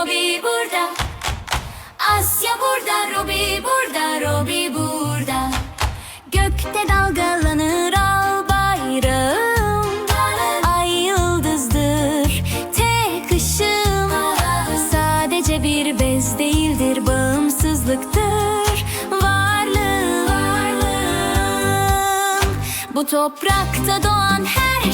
Robi burada. Asya burada Robi burada Robi burada. Gökte dalgalanır al bayrağım. Ay yıldızdır tek ışığım. Sadece bir bez değildir bağımsızlıktır. Varlığım. Bu toprakta doğan her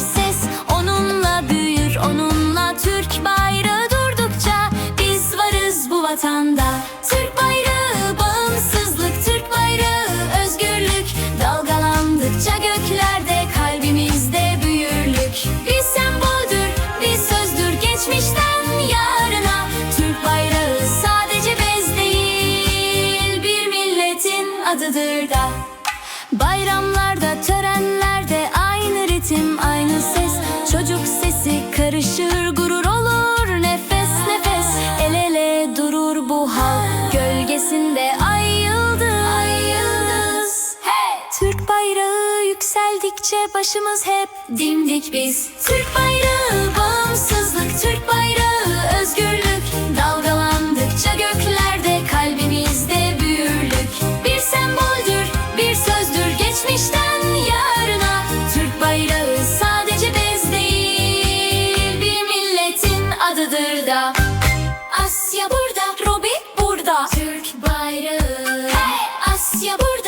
vatanda. Türk bayrağı bağımsızlık Türk bayrağı özgürlük. Dalgalandıkça göklerde kalbimizde büyürlük. Bir semboldür bir sözdür geçmişten yarına. Türk bayrağı sadece bez değil Bir milletin adıdır da. Bayramlarda, törenlerde aynı ritim, aynı ses. Çocuk sesi karışır, gurur olur bu halk gölgesinde ay yıldız. Ay yıldız. Hey! Türk bayrağı yükseldikçe başımız hep dimdik biz. Türk bayrağı bağımsızlık, Türk bayrağı özgürlük. Dalgalandıkça göklerde kalbimizde büyürlük. Bir semboldür, bir sözdür geçmişten yarına. Türk bayrağı sadece bez değil, bir milletin adıdır da. Asya burada bayrağı hey! Asya burada